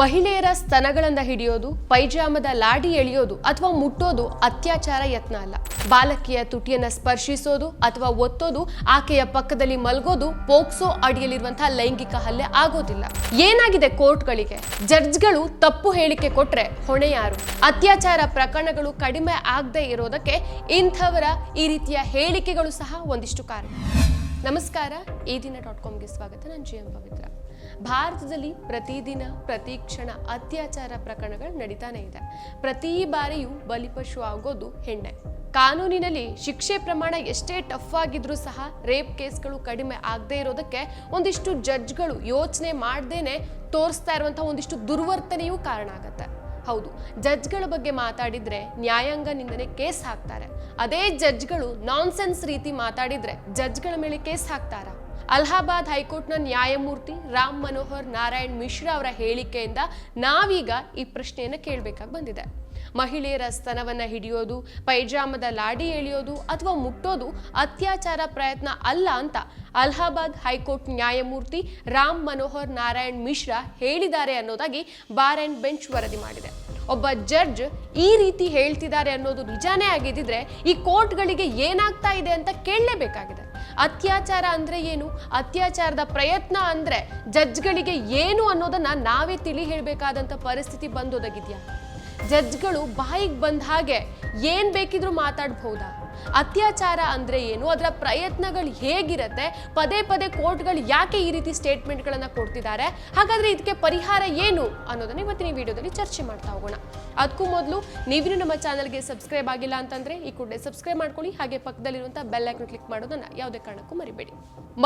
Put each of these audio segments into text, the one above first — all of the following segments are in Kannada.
ಮಹಿಳೆಯರ ಸ್ತನಗಳನ್ನ ಹಿಡಿಯೋದು, ಪೈಜಾಮದ ಲಾಡಿ ಎಳೆಯೋದು ಅಥವಾ ಮುಟ್ಟೋದು ಅತ್ಯಾಚಾರ ಯತ್ನ ಅಲ್ಲ. ಬಾಲಕಿಯ ತುಟಿಯನ್ನ ಸ್ಪರ್ಶಿಸೋದು ಅಥವಾ ಒತ್ತೋದು, ಆಕೆಯ ಪಕ್ಕದಲ್ಲಿ ಮಲ್ಗೋದು, ಪೋಕ್ಸೋ ಅಡಿಯಲ್ಲಿರುವಂತಹ ಲೈಂಗಿಕ ಹಲ್ಲೆ ಆಗೋದಿಲ್ಲ. ಏನಾಗಿದೆ ಕೋರ್ಟ್ಗಳಿಗೆ? ಜಡ್ಜ್ಗಳು ತಪ್ಪು ಹೇಳಿಕೆ ಕೊಟ್ರೆ ಹೊಣೆ ಯಾರು? ಅತ್ಯಾಚಾರ ಪ್ರಕರಣಗಳು ಕಡಿಮೆ ಆಗದೆ ಇರೋದಕ್ಕೆ ಇಂಥವರ ಈ ರೀತಿಯ ಹೇಳಿಕೆಗಳು ಸಹ ಒಂದಿಷ್ಟು ಕಾರಣ. ನಮಸ್ಕಾರ, ಈ ದಿನ ಡಾಟ್ ಕಾಮ್ಗೆ ಸ್ವಾಗತ. ನಾನು ಜಿ ಎಂ ಪವಿತ್ರ. ಭಾರತದಲ್ಲಿ ಪ್ರತಿದಿನ, ಪ್ರತಿ ಕ್ಷಣ ಅತ್ಯಾಚಾರ ಪ್ರಕರಣಗಳು ನಡೀತಾನೆ ಇದೆ. ಪ್ರತಿ ಬಾರಿಯೂ ಬಲಿಪಶು ಆಗೋದು ಹೆಣ್ಣೆ. ಕಾನೂನಿನಲ್ಲಿ ಶಿಕ್ಷೆ ಪ್ರಮಾಣ ಎಷ್ಟೇ ಟಫ್ ಆಗಿದ್ರೂ ಸಹ ರೇಪ್ ಕೇಸ್ಗಳು ಕಡಿಮೆ ಆಗದೆ ಇರೋದಕ್ಕೆ ಒಂದಿಷ್ಟು ಜಡ್ಜ್ಗಳು ಯೋಚನೆ ಮಾಡ್ದೇನೆ ತೋರಿಸ್ತಾ ಇರುವಂತಹ ಒಂದಿಷ್ಟು ದುರ್ವರ್ತನೆಯೂ ಕಾರಣ ಆಗತ್ತೆ. ಹೌದು, ಜಡ್ಜ್ಗಳ ಬಗ್ಗೆ ಮಾತಾಡಿದ್ರೆ ನ್ಯಾಯಾಂಗ ನಿಂದನೆ ಕೇಸ್ ಹಾಕ್ತಾರೆ. ಅದೇ ಜಡ್ಜ್ಗಳು ನಾನ್ಸೆನ್ಸ್ ರೀತಿ ಮಾತಾಡಿದ್ರೆ ಜಡ್ಜ್ಗಳ ಮೇಲೆ ಕೇಸ್ ಹಾಕ್ತಾರ? ಅಲಹಾಬಾದ್ ಹೈಕೋರ್ಟ್ನ ನ್ಯಾಯಮೂರ್ತಿ ರಾಮ್ ಮನೋಹರ್ ನಾರಾಯಣ್ ಮಿಶ್ರಾ ಅವರ ಹೇಳಿಕೆಯಿಂದ ನಾವೀಗ ಈ ಪ್ರಶ್ನೆಯನ್ನು ಕೇಳಬೇಕಾಗಿ ಬಂದಿದೆ. ಮಹಿಳೆಯರ ಸ್ತನವನ್ನ ಹಿಡಿಯೋದು, ಪೈಜಾಮದ ಲಾಡಿ ಎಳೆಯೋದು ಅಥವಾ ಮುಟ್ಟೋದು ಅತ್ಯಾಚಾರ ಪ್ರಯತ್ನ ಅಲ್ಲ ಅಂತ ಅಲಹಾಬಾದ್ ಹೈಕೋರ್ಟ್ ನ್ಯಾಯಮೂರ್ತಿ ರಾಮ್ ಮನೋಹರ್ ನಾರಾಯಣ್ ಮಿಶ್ರಾ ಹೇಳಿದ್ದಾರೆ ಅನ್ನೋದಾಗಿ ಬಾರ್ ಅಂಡ್ ಬೆಂಚ್ ವರದಿ ಮಾಡಿದೆ. ಒಬ್ಬ ಜಡ್ಜ್ ಈ ರೀತಿ ಹೇಳ್ತಿದ್ದಾರೆ ಅನ್ನೋದು ನಿಜಾನೇ ಆಗಿದ್ದಿದ್ರೆ ಈ ಕೋರ್ಟ್ಗಳಿಗೆ ಏನಾಗ್ತಾ ಇದೆ ಅಂತ ಕೇಳಲೇಬೇಕಾಗಿದೆ. ಅತ್ಯಾಚಾರ ಅಂದ್ರೆ ಏನು? ಅತ್ಯಾಚಾರದ ಪ್ರಯತ್ನ ಅಂದ್ರೆ ಜಡ್ಜ್ಗಳಿಗೆ ಏನು ಅನ್ನೋದನ್ನ ನಾವೇ ತಿಳಿ ಹೇಳಬೇಕಾದಂತ ಪರಿಸ್ಥಿತಿ ಬಂದೊದಗಿದ್ಯಾ? ಜಡ್ಜ್ಗಳು ಬಾಯಿಗೆ ಬಂದ ಹಾಗೆ ಏನ್ ಬೇಕಿದ್ರೂ ಮಾತಾಡ್ಬಹುದಾ ಅತ್ಯಾಚಾರ ಅಂದ್ರೆ ಏನು? ಅದರ ಪ್ರಯತ್ನಗಳು ಹೇಗಿರತ್ತೆ? ಪದೇ ಪದೇ ಕೋರ್ಟ್ಗಳು ಯಾಕೆ ಈ ರೀತಿ ಸ್ಟೇಟ್ಮೆಂಟ್ಗಳನ್ನು ಕೊಡ್ತಿದ್ದಾರೆ? ಹಾಗಾದ್ರೆ ಇದಕ್ಕೆ ಪರಿಹಾರ ಏನು ಅನ್ನೋದನ್ನ ಇವತ್ತಿನ ಈ ವಿಡಿಯೋದಲ್ಲಿ ಚರ್ಚೆ ಮಾಡ್ತಾ ಹೋಗೋಣ. ಅದಕ್ಕೂ ಮೊದಲು ನೀವಿನೂ ನಮ್ಮ ಚಾನಲ್ಗೆ ಸಬ್ಸ್ಕ್ರೈಬ್ ಆಗಿಲ್ಲ ಅಂತಂದ್ರೆ ಈ ಕೂಡಲೇ ಸಬ್ಸ್ಕ್ರೈಬ್ ಮಾಡ್ಕೊಳ್ಳಿ. ಹಾಗೆ ಪಕ್ಕದಲ್ಲಿರುವಂತಹ ಬೆಲ್ ಐಕನ್ ಕ್ಲಿಕ್ ಮಾಡೋದನ್ನ ಯಾವುದೇ ಕಾರಣಕ್ಕೂ ಮರಿಬೇಡಿ.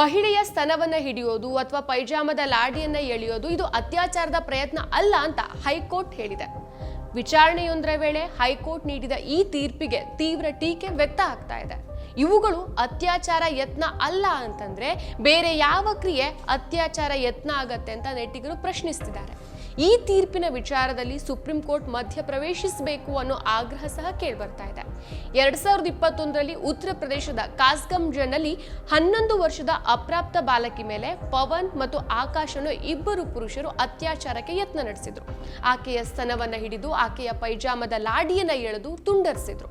ಮಹಿಳೆಯ ಸ್ತನವನ್ನ ಹಿಡಿಯೋದು ಅಥವಾ ಪೈಜಾಮದ ಲಾಡಿಯನ್ನು ಎಳೆಯೋದು ಇದು ಅತ್ಯಾಚಾರದ ಪ್ರಯತ್ನ ಅಲ್ಲ ಅಂತ ಹೈಕೋರ್ಟ್ ಹೇಳಿದೆ. ವಿಚಾರಣೆಯೊಂದರ ವೇಳೆ ಹೈಕೋರ್ಟ್ ನೀಡಿದ ಈ ತೀರ್ಪಿಗೆ ತೀವ್ರ ಟೀಕೆ ವ್ಯಕ್ತ ಆಗ್ತಾ ಇದೆ. ಇವುಗಳು ಅತ್ಯಾಚಾರ ಯತ್ನ ಅಲ್ಲ ಅಂತಂದ್ರೆ ಬೇರೆ ಯಾವ ಕ್ರಿಯೆ ಅತ್ಯಾಚಾರ ಯತ್ನ ಆಗತ್ತೆ ಅಂತ ನೆಟ್ಟಿಗರು ಪ್ರಶ್ನಿಸ್ತಿದ್ದಾರೆ. ಈ ತೀರ್ಪಿನ ವಿಚಾರದಲ್ಲಿ ಸುಪ್ರೀಂ ಕೋರ್ಟ್ ಮಧ್ಯ ಪ್ರವೇಶಿಸಬೇಕು ಅನ್ನೋ ಆಗ್ರಹ ಸಹ ಕೇಳ್ಬರ್ತಾ ಇದೆ. ಎರಡ್ ಸಾವಿರದ ಇಪ್ಪತ್ತೊಂದರಲ್ಲಿ ಉತ್ತರ ಪ್ರದೇಶದ ಕಾಸ್ಗಂಜ್ನಲ್ಲಿ ಹನ್ನೊಂದು ವರ್ಷದ ಅಪ್ರಾಪ್ತ ಬಾಲಕಿ ಮೇಲೆ ಪವನ್ ಮತ್ತು ಆಕಾಶ್ ಅನ್ನೋ ಇಬ್ಬರು ಪುರುಷರು ಅತ್ಯಾಚಾರಕ್ಕೆ ಯತ್ನ ನಡೆಸಿದ್ರು. ಆಕೆಯ ಸ್ತನವನ್ನ ಹಿಡಿದು ಆಕೆಯ ಪೈಜಾಮದ ಲಾಡಿಯನ್ನ ಎಳೆದು ತುಂಡರಿಸಿದ್ರು.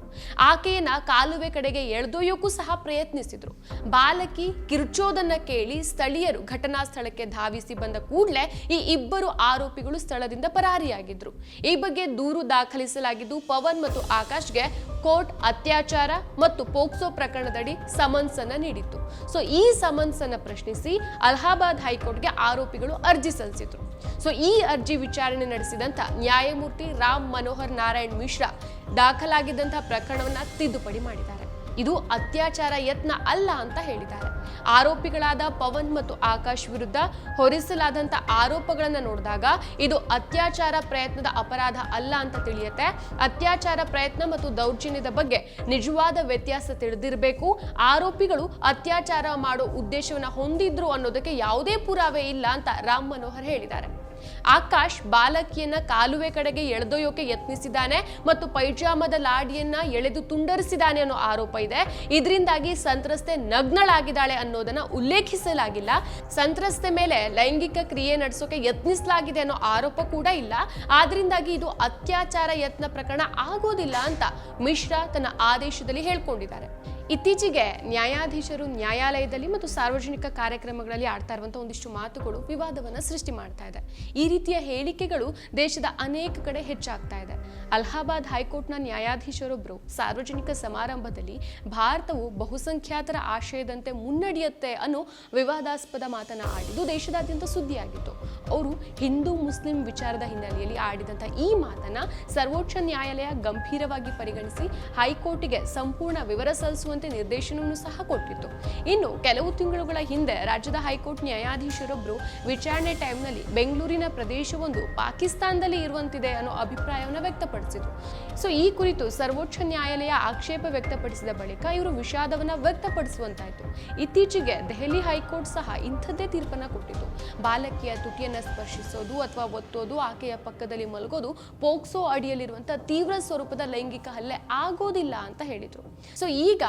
ಆಕೆಯನ್ನ ಕಾಲುವೆ ಕಡೆಗೆ ಎಳೆದೊಯ್ಯೋಕ್ಕೂ ಸಹ ಪ್ರಯತ್ನಿಸಿದ್ರು. ಬಾಲಕಿ ಕಿರ್ಚೋದನ್ನ ಕೇಳಿ ಸ್ಥಳೀಯರು ಘಟನಾ ಸ್ಥಳಕ್ಕೆ ಧಾವಿಸಿ ಬಂದ ಕೂಡಲೇ ಈ ಇಬ್ಬರು ಆರೋಪಿಗಳು ಸ್ಥಳದಿಂದ ಪರಾರಿಯಾಗಿದ್ರು. ಈ ಬಗ್ಗೆ ದೂರು ದಾಖಲಿಸಲಾಗಿದ್ದು ಪವನ್ ಮತ್ತು ಆಕಾಶ್ಗೆ ಕೋರ್ಟ್ ಅತ್ಯಾಚಾರ ಮತ್ತು ಪೋಕ್ಸೋ ಪ್ರಕರಣದಡಿ ಸಮನ್ಸ್ ಅನ್ನ ನೀಡಿತ್ತು. ಸೊ, ಈ ಸಮನ್ಸ್ ಅನ್ನ ಪ್ರಶ್ನಿಸಿ ಅಲಹಾಬಾದ್ ಹೈಕೋರ್ಟ್ಗೆ ಆರೋಪಿಗಳು ಅರ್ಜಿ ಸಲ್ಲಿಸಿದ್ರು. ಸೊ, ಈ ಅರ್ಜಿ ವಿಚಾರಣೆ ನಡೆಸಿದಂತ ನ್ಯಾಯಮೂರ್ತಿ ರಾಮ್ ಮನೋಹರ್ ನಾರಾಯಣ್ ಮಿಶ್ರಾ ದಾಖಲಾಗಿದ್ದಂತಹ ಪ್ರಕರಣವನ್ನ ತಿದ್ದುಪಡಿ ಮಾಡಿದ್ದಾರೆ. ಇದು ಅತ್ಯಾಚಾರ ಯತ್ನ ಅಲ್ಲ ಅಂತ ಹೇಳಿದ್ದಾರೆ. ಆರೋಪಿಗಳಾದ ಪವನ್ ಮತ್ತು ಆಕಾಶ್ ವಿರುದ್ಧ ಹೊರಿಸಲಾದಂತ ಆರೋಪಗಳನ್ನು ನೋಡಿದಾಗ ಇದು ಅತ್ಯಾಚಾರ ಪ್ರಯತ್ನದ ಅಪರಾಧ ಅಲ್ಲ ಅಂತ ತಿಳಿಯುತ್ತೆ. ಅತ್ಯಾಚಾರ ಪ್ರಯತ್ನ ಮತ್ತು ದೌರ್ಜನ್ಯದ ಬಗ್ಗೆ ನಿಜವಾದ ವ್ಯತ್ಯಾಸ ತಿಳಿದಿರಬೇಕು. ಆರೋಪಿಗಳು ಅತ್ಯಾಚಾರ ಮಾಡೋ ಉದ್ದೇಶವನ್ನು ಹೊಂದಿದ್ರು ಅನ್ನೋದಕ್ಕೆ ಯಾವುದೇ ಪುರಾವೆ ಇಲ್ಲ ಅಂತ ರಾಮ್ ಮನೋಹರ್ ಹೇಳಿದ್ದಾರೆ. ಆಕಾಶ್ ಬಾಲಕಿಯನ್ನ ಕಾಲುವೆ ಕಡೆಗೆ ಎಳೆದೊಯ್ಯೋಕೆ ಯತ್ನಿಸಿದ್ದಾನೆ ಮತ್ತು ಪೈಜಾಮದ ಲಾಡಿಯನ್ನ ಎಳೆದು ತುಂಡರಿಸಿದ್ದಾನೆ ಅನ್ನೋ ಆರೋಪ ಇದೆ. ಇದರಿಂದಾಗಿ ಸಂತ್ರಸ್ತೆ ನಗ್ನಳಾಗಿದ್ದಾಳೆ ಅನ್ನೋದನ್ನ ಉಲ್ಲೇಖಿಸಲಾಗಿಲ್ಲ. ಸಂತ್ರಸ್ತೆ ಮೇಲೆ ಲೈಂಗಿಕ ಕ್ರಿಯೆ ನಡೆಸೋಕೆ ಯತ್ನಿಸಲಾಗಿದೆ ಅನ್ನೋ ಆರೋಪ ಕೂಡ ಇಲ್ಲ. ಆದ್ರಿಂದಾಗಿ ಇದು ಅತ್ಯಾಚಾರ ಯತ್ನ ಪ್ರಕರಣ ಆಗೋದಿಲ್ಲ ಅಂತ ಮಿಶ್ರಾ ತನ್ನ ಆದೇಶದಲ್ಲಿ ಹೇಳ್ಕೊಂಡಿದ್ದಾರೆ. ಇತ್ತೀಚೆಗೆ ನ್ಯಾಯಾಧೀಶರು ನ್ಯಾಯಾಲಯದಲ್ಲಿ ಮತ್ತು ಸಾರ್ವಜನಿಕ ಕಾರ್ಯಕ್ರಮಗಳಲ್ಲಿ ಆಡ್ತಾ ಇರುವಂತಹ ಒಂದಿಷ್ಟು ಮಾತುಗಳು ವಿವಾದವನ್ನ ಸೃಷ್ಟಿ ಮಾಡ್ತಾ ಇದೆ. ಈ ರೀತಿಯ ಹೇಳಿಕೆಗಳು ದೇಶದ ಅನೇಕ ಕಡೆ ಹೆಚ್ಚಾಗ್ತಾ ಇದೆ. ಅಲಹಾಬಾದ್ ಹೈಕೋರ್ಟ್ನ ನ್ಯಾಯಾಧೀಶರೊಬ್ಬರು ಸಾರ್ವಜನಿಕ ಸಮಾರಂಭದಲ್ಲಿ ಭಾರತವು ಬಹುಸಂಖ್ಯಾತರ ಆಶಯದಂತೆ ಮುನ್ನಡೆಯುತ್ತೆ ಅನ್ನೋ ವಿವಾದಾಸ್ಪದ ಮಾತನ್ನು ಆಡಿದ್ದು ದೇಶದಾದ್ಯಂತ ಸುದ್ದಿಯಾಗಿತ್ತು. ಅವರು ಹಿಂದೂ ಮುಸ್ಲಿಂ ವಿಚಾರದ ಹಿನ್ನೆಲೆಯಲ್ಲಿ ಆಡಿದಂಥ ಈ ಮಾತನ್ನ ಸರ್ವೋಚ್ಚ ನ್ಯಾಯಾಲಯ ಗಂಭೀರವಾಗಿ ಪರಿಗಣಿಸಿ ಹೈಕೋರ್ಟಿಗೆ ಸಂಪೂರ್ಣ ವಿವರ ಸಲ್ಲಿಸುವಂತೆ ನಿರ್ದೇಶನವನ್ನು ಸಹ ಕೊಟ್ಟಿತ್ತು. ಇನ್ನು ಕೆಲವು ತಿಂಗಳುಗಳ ಹಿಂದೆ ರಾಜ್ಯದ ಹೈಕೋರ್ಟ್ ನ್ಯಾಯಾಧೀಶರೊಬ್ಬರು ವಿಚಾರಣೆ ಟೈಮ್ನಲ್ಲಿ ಬೆಂಗಳೂರಿನ ಪ್ರದೇಶವೊಂದು ಪಾಕಿಸ್ತಾನದಲ್ಲಿ ಇರುವಂತಿದೆ ಅನ್ನೋ ಅಭಿಪ್ರಾಯವನ್ನು ವ್ಯಕ್ತಪಡಿಸಿದ್ರು. ಸೊ, ಈ ಕುರಿತು ಸರ್ವೋಚ್ಚ ನ್ಯಾಯಾಲಯ ಆಕ್ಷೇಪ ವ್ಯಕ್ತಪಡಿಸಿದ ಬಳಿಕ ಇವರು ವಿಷಾದವನ್ನ ವ್ಯಕ್ತಪಡಿಸುವಂತಾಯಿತು. ಇತ್ತೀಚೆಗೆ ದೆಹಲಿ ಹೈಕೋರ್ಟ್ ಸಹ ಇಂಥದ್ದೇ ತೀರ್ಪನ್ನ ಕೊಟ್ಟಿತ್ತು. ಬಾಲಕಿಯ ತುಟಿಯನ್ನ ಸ್ಪರ್ಶಿಸೋದು ಅಥವಾ ಒತ್ತೋದು, ಆಕೆಯ ಪಕ್ಕದಲ್ಲಿ ಮಲಗೋದು, ಪೋಕ್ಸೋ ಅಡಿಯಲ್ಲಿರುವಂತಹ ತೀವ್ರ ಸ್ವರೂಪದ ಲೈಂಗಿಕ ಹಲ್ಲೆ ಆಗೋದಿಲ್ಲ ಅಂತ ಹೇಳಿದ್ರು. ಸೊ, ಈಗ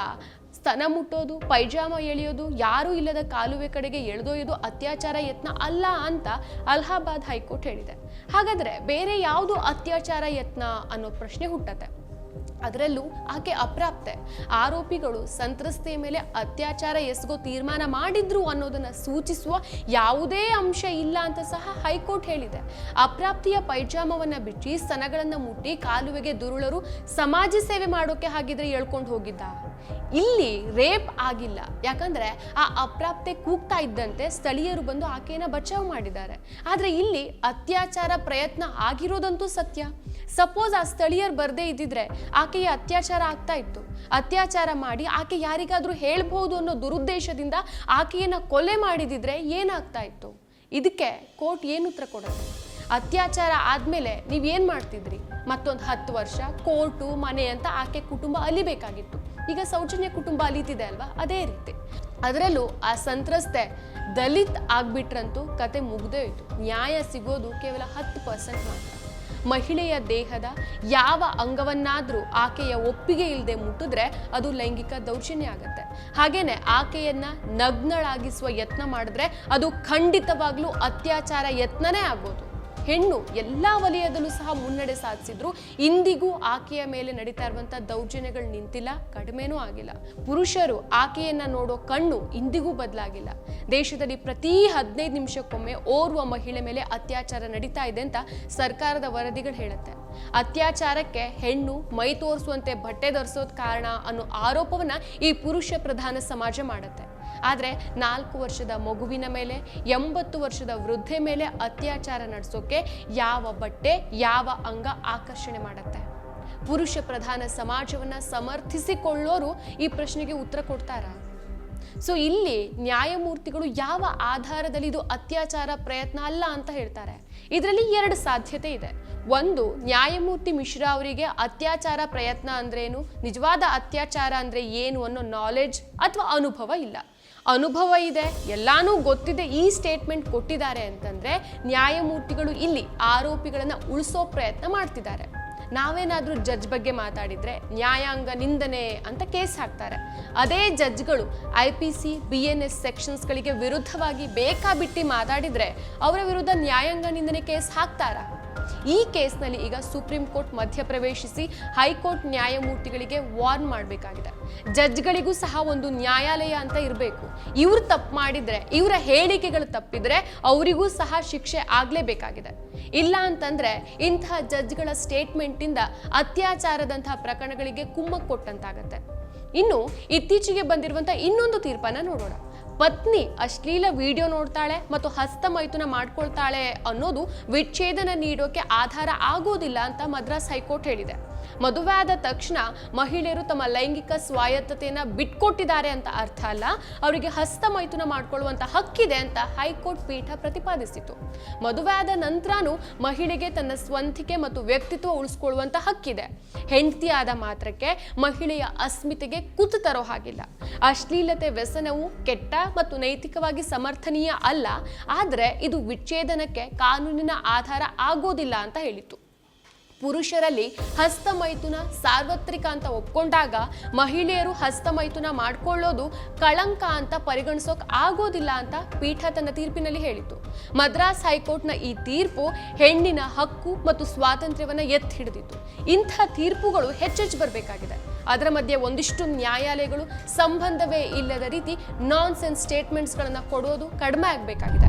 ಸ್ತನ ಮುಟ್ಟೋದು, ಪೈಜಾಮ ಎಳೆಯೋದು, ಯಾರೂ ಇಲ್ಲದ ಕಾಲುವೆ ಕಡೆಗೆ ಎಳೆದೊಯ್ಯೋದು ಅತ್ಯಾಚಾರ ಯತ್ನ ಅಲ್ಲ ಅಂತ ಅಲಹಾಬಾದ್ ಹೈಕೋರ್ಟ್ ಹೇಳಿದೆ. ಹಾಗಾದ್ರೆ ಬೇರೆ ಯಾವುದು ಅತ್ಯಾಚಾರ ಯತ್ನ ಅನ್ನೋ ಪ್ರಶ್ನೆ ಹುಟ್ಟತ್ತೆ? ಅದರಲ್ಲೂ ಆಕೆ ಅಪ್ರಾಪ್ತೆ. ಆರೋಪಿಗಳು ಸಂತ್ರಸ್ತೆಯ ಮೇಲೆ ಅತ್ಯಾಚಾರ ಎಸಗೋ ತೀರ್ಮಾನ ಮಾಡಿದ್ರು ಅನ್ನೋದನ್ನ ಸೂಚಿಸುವ ಯಾವುದೇ ಅಂಶ ಇಲ್ಲ ಅಂತ ಸಹ ಹೈಕೋರ್ಟ್ ಹೇಳಿದೆ. ಅಪ್ರಾಪ್ತಿಯ ಪೈಜಾಮವನ್ನ ಬಿಚ್ಚಿ ಸ್ತನಗಳನ್ನ ಮುಟ್ಟಿ ಕಾಲುವೆಗೆ ದುರುಳರು ಸಮಾಜ ಸೇವೆ ಮಾಡೋಕೆ ಹಾಗಿದ್ರೆ ಎಳ್ಕೊಂಡು ಹೋಗಿದ್ದ. ಇಲ್ಲಿ ರೇಪ್ ಆಗಿಲ್ಲ. ಯಾಕಂದ್ರೆ ಆ ಅಪ್ರಾಪ್ತೆ ಕೂಗ್ತಾ ಇದ್ದಂತೆ ಸ್ಥಳೀಯರು ಬಂದು ಆಕೆಯನ್ನ ಬಚಾವ್ ಮಾಡಿದ್ದಾರೆ. ಆದ್ರೆ ಇಲ್ಲಿ ಅತ್ಯಾಚಾರ ಪ್ರಯತ್ನ ಆಗಿರೋದಂತೂ ಸತ್ಯ. ಸಪೋಸ್ ಆ ಸ್ಥಳೀಯರು ಬರ್ದೇ ಇದ್ದಿದ್ರೆ ಆಕೆಯ ಅತ್ಯಾಚಾರ ಆಗ್ತಾ ಇತ್ತು. ಅತ್ಯಾಚಾರ ಮಾಡಿ ಆಕೆ ಯಾರಿಗಾದ್ರೂ ಹೇಳ್ಬಹುದು ಅನ್ನೋ ದುರುದ್ದೇಶದಿಂದ ಆಕೆಯನ್ನ ಕೊಲೆ ಮಾಡಿದಿದ್ರೆ ಏನಾಗ್ತಾ ಇತ್ತು? ಇದಕ್ಕೆ ಕೋರ್ಟ್ ಏನು ಉತ್ತರ ಕೊಡುತ್ತೆ ಅತ್ಯಾಚಾರ ಆದ್ಮೇಲೆ ನೀವೇನ್ ಮಾಡ್ತಿದ್ರಿ? ಮತ್ತೊಂದು ಹತ್ತು ವರ್ಷ, ಕೋರ್ಟು, ಮನೆ ಅಂತ ಆಕೆ ಕುಟುಂಬ ಅಲಿಬೇಕಾಗಿತ್ತು. ಈಗ ಸೌಜನ್ಯ ಕುಟುಂಬ ಅಲಿತಿದೆ ಅಲ್ವಾ? ಅದೇ ರೀತಿ. ಅದರಲ್ಲೂ ಆ ಸಂತ್ರಸ್ತೆ ದಲಿತ್ ಆಗ್ಬಿಟ್ರಂತೂ ಕತೆ ಮುಗ್ದೇ ಇತ್ತು ನ್ಯಾಯ ಸಿಗೋದು ಕೇವಲ ಹತ್ತು ಪರ್ಸೆಂಟ್ ಮಾತ್ರ. ಮಹಿಳೆಯ ದೇಹದ ಯಾವ ಅಂಗವನ್ನಾದರೂ ಆಕೆಯ ಒಪ್ಪಿಗೆ ಇಲ್ಲದೆ ಮುಟ್ಟಿದ್ರೆ ಅದು ಲೈಂಗಿಕ ದೌರ್ಜನ್ಯ ಆಗುತ್ತೆ. ಹಾಗೇನೆ ಆಕೆಯನ್ನ ನಗ್ನಳಾಗಿಸುವ ಯತ್ನ ಮಾಡಿದ್ರೆ ಅದು ಖಂಡಿತವಾಗ್ಲೂ ಅತ್ಯಾಚಾರ ಯತ್ನನೇ ಆಗೋದು ಹೆಣ್ಣು ಎಲ್ಲ ವಲಯದಲ್ಲೂ ಸಹ ಮುನ್ನಡೆ ಸಾಧಿಸಿದ್ರು. ಇಂದಿಗೂ ಆಕೆಯ ಮೇಲೆ ನಡೀತಾ ಇರುವಂತ ದೌರ್ಜನ್ಯಗಳು ನಿಂತಿಲ್ಲ, ಕಡಿಮೆನೂ ಆಗಿಲ್ಲ. ಪುರುಷರು ಆಕೆಯನ್ನ ನೋಡೋ ಕಣ್ಣು ಇಂದಿಗೂ ಬದಲಾಗಿಲ್ಲ. ದೇಶದಲ್ಲಿ ಪ್ರತಿ ಹದಿನೈದು ನಿಮಿಷಕ್ಕೊಮ್ಮೆ ಓರ್ವ ಮಹಿಳೆ ಮೇಲೆ ಅತ್ಯಾಚಾರ ನಡೀತಾ ಇದೆ ಅಂತ ಸರ್ಕಾರದ ವರದಿಗಳು ಹೇಳುತ್ತೆ. ಅತ್ಯಾಚಾರಕ್ಕೆ ಹೆಣ್ಣು ಮೈ ತೋರಿಸುವಂತೆ ಬಟ್ಟೆ ಧರಿಸೋದ್ ಕಾರಣ ಅನ್ನೋ ಆರೋಪವನ್ನ ಈ ಪುರುಷ ಪ್ರಧಾನ ಸಮಾಜ ಮಾಡುತ್ತೆ. ಆದರೆ ನಾಲ್ಕು ವರ್ಷದ ಮಗುವಿನ ಮೇಲೆ, ಎಂಬತ್ತು ವರ್ಷದ ವೃದ್ಧೆ ಮೇಲೆ ಅತ್ಯಾಚಾರ ನಡೆಸೋಕೆ ಯಾವ ಬಟ್ಟೆ, ಯಾವ ಅಂಗ ಆಕರ್ಷಣೆ ಮಾಡುತ್ತೆ? ಪುರುಷ ಪ್ರಧಾನ ಸಮಾಜವನ್ನು ಸಮರ್ಥಿಸಿಕೊಳ್ಳೋರು ಈ ಪ್ರಶ್ನೆಗೆ ಉತ್ತರ ಕೊಡ್ತಾರ? ಸೊ ಇಲ್ಲಿ ನ್ಯಾಯಮೂರ್ತಿಗಳು ಯಾವ ಆಧಾರದಲ್ಲಿ ಇದು ಅತ್ಯಾಚಾರ ಪ್ರಯತ್ನ ಅಲ್ಲ ಅಂತ ಹೇಳ್ತಾರೆ. ಇದರಲ್ಲಿ ಎರಡು ಸಾಧ್ಯತೆ ಇದೆ. ಒಂದು, ನ್ಯಾಯಮೂರ್ತಿ ಮಿಶ್ರಾ ಅವರಿಗೆ ಅತ್ಯಾಚಾರ ಪ್ರಯತ್ನ ಅಂದ್ರೇನು? ನಿಜವಾದ ಅತ್ಯಾಚಾರ ಅಂದ್ರೆ ಏನು ಅನ್ನೋ ನಾಲೆಡ್ಜ್ ಅಥವಾ ಅನುಭವ ಇಲ್ಲ. ಅನುಭವ ಇದೆ ಎಲ್ಲಾನು ಗೊತ್ತಿದೆ ಈ ಸ್ಟೇಟ್ಮೆಂಟ್ ಕೊಟ್ಟಿದ್ದಾರೆ ಅಂತಂದ್ರೆ ನ್ಯಾಯಮೂರ್ತಿಗಳು ಇಲ್ಲಿ ಆರೋಪಿಗಳನ್ನ ಉಳಿಸೋ ಪ್ರಯತ್ನ ಮಾಡ್ತಿದ್ದಾರೆ. ನಾವೇನಾದ್ರೂ ಜಡ್ಜ್ ಬಗ್ಗೆ ಮಾತಾಡಿದ್ರೆ ನ್ಯಾಯಾಂಗ ನಿಂದನೆ ಅಂತ ಕೇಸ್ ಹಾಕ್ತಾರೆ. ಅದೇ ಜಡ್ಜ್ಗಳು I P C, B N S ಸೆಕ್ಷನ್ಸ್ಗಳಿಗೆ ವಿರುದ್ಧವಾಗಿ ಬೇಕಾಬಿಟ್ಟಿ ಮಾತಾಡಿದ್ರೆ ಅವರ ವಿರುದ್ಧ ನ್ಯಾಯಾಂಗ ನಿಂದನೆ ಕೇಸ್ ಹಾಕ್ತಾರಾ? ಈ ಕೇಸ್ನಲ್ಲಿ ಈಗ ಸುಪ್ರೀಂ ಕೋರ್ಟ್ ಮಧ್ಯಪ್ರವೇಶಿಸಿ ಹೈಕೋರ್ಟ್ ನ್ಯಾಯಮೂರ್ತಿಗಳಿಗೆ ವಾರ್ನ್ ಮಾಡಬೇಕಾಗಿದೆ. ಜಡ್ಜ್ಗಳಿಗೂ ಸಹ ಒಂದು ನ್ಯಾಯಾಲಯ ಅಂತ ಇರಬೇಕು. ಇವ್ರು ತಪ್ಪು ಮಾಡಿದ್ರೆ, ಇವರ ಹೇಳಿಕೆಗಳು ತಪ್ಪಿದರೆ ಅವರಿಗೂ ಸಹ ಶಿಕ್ಷೆ ಆಗಲೇಬೇಕಾಗಿದೆ. ಇಲ್ಲ ಅಂತಂದ್ರೆ ಇಂತಹ ಜಡ್ಜ್ಗಳ ಸ್ಟೇಟ್ಮೆಂಟಿಂದ ಅತ್ಯಾಚಾರದಂತಹ ಪ್ರಕರಣಗಳಿಗೆ ಕುಮ್ಮಕ್ ಕೊಟ್ಟಂತಾಗತ್ತೆ. ಇನ್ನು ಇತ್ತೀಚೆಗೆ ಬಂದಿರುವಂತಹ ಇನ್ನೊಂದು ತೀರ್ಪನ್ನ ನೋಡೋಣ. ಪತ್ನಿ ಅಶ್ಲೀಲ ವಿಡಿಯೋ ನೋಡ್ತಾಳೆ ಮತ್ತು ಹಸ್ತಮೈಥುನ ಮಾಡ್ಕೊಳ್ತಾಳೆ ಅನ್ನೋದು ವಿಚ್ಛೇದನ ನೀಡೋಕೆ ಆಧಾರ ಆಗೋದಿಲ್ಲ ಅಂತ ಮದ್ರಾಸ್ ಹೈಕೋರ್ಟ್ ಹೇಳಿದೆ. ಮದುವೆ ಆದ ತಕ್ಷಣ ಮಹಿಳೆಯರು ತಮ್ಮ ಲೈಂಗಿಕ ಸ್ವಾಯತ್ತತೆಯನ್ನು ಬಿಟ್ಕೊಟ್ಟಿದ್ದಾರೆ ಅಂತ ಅರ್ಥ ಅಲ್ಲ. ಅವರಿಗೆ ಹಸ್ತ ಮೈಥುನ ಮಾಡ್ಕೊಳ್ಳುವಂಥ ಹಕ್ಕಿದೆ ಅಂತ ಹೈಕೋರ್ಟ್ ಪೀಠ ಪ್ರತಿಪಾದಿಸಿತು ಮದುವೆ ಆದ ನಂತರನೂ ಮಹಿಳೆಗೆ ತನ್ನ ಸ್ವಂತಿಕೆ ಮತ್ತು ವ್ಯಕ್ತಿತ್ವ ಉಳಿಸ್ಕೊಳ್ಳುವಂಥ ಹಕ್ಕಿದೆ. ಹೆಂಡತಿ ಮಾತ್ರಕ್ಕೆ ಮಹಿಳೆಯ ಅಸ್ಮಿತೆಗೆ ಕೂತು ತರೋ ಹಾಗಿಲ್ಲ. ಅಶ್ಲೀಲತೆ ವ್ಯಸನವು ಕೆಟ್ಟ ಮತ್ತು ನೈತಿಕವಾಗಿ ಸಮರ್ಥನೀಯ ಅಲ್ಲ. ಆದರೆ ಇದು ವಿಚ್ಛೇದನಕ್ಕೆ ಕಾನೂನಿನ ಆಧಾರ ಆಗೋದಿಲ್ಲ ಅಂತ ಹೇಳಿತು ಪುರುಷರಲ್ಲಿ ಹಸ್ತಮೈಥುನ ಸಾರ್ವತ್ರಿಕ ಅಂತ ಒಪ್ಕೊಂಡಾಗ ಮಹಿಳೆಯರು ಹಸ್ತಮೈಥುನ ಮಾಡ್ಕೊಳ್ಳೋದು ಕಳಂಕ ಅಂತ ಪರಿಗಣಿಸೋಕ್ ಆಗೋದಿಲ್ಲ ಅಂತ ಪೀಠ ತನ್ನ ತೀರ್ಪಿನಲ್ಲಿ ಹೇಳಿತು ಮದ್ರಾಸ್ ಹೈಕೋರ್ಟ್ನ ಈ ತೀರ್ಪು ಹೆಣ್ಣಿನ ಹಕ್ಕು ಮತ್ತು ಸ್ವಾತಂತ್ರ್ಯವನ್ನ ಎತ್ತಿ ಹಿಡಿದಿತ್ತು. ಇಂಥ ತೀರ್ಪುಗಳು ಹೆಚ್ಚೆಚ್ಚು ಬರಬೇಕಾಗಿದೆ. ಅದರ ಮಧ್ಯೆ ಒಂದಿಷ್ಟು ನ್ಯಾಯಾಲಯಗಳು ಸಂಬಂಧವೇ ಇಲ್ಲದ ರೀತಿ ನಾನ್ ಸೆನ್ಸ್ ಸ್ಟೇಟ್ಮೆಂಟ್ಸ್ಗಳನ್ನು ಕೊಡೋದು ಕಡಿಮೆ ಆಗಬೇಕಾಗಿದೆ.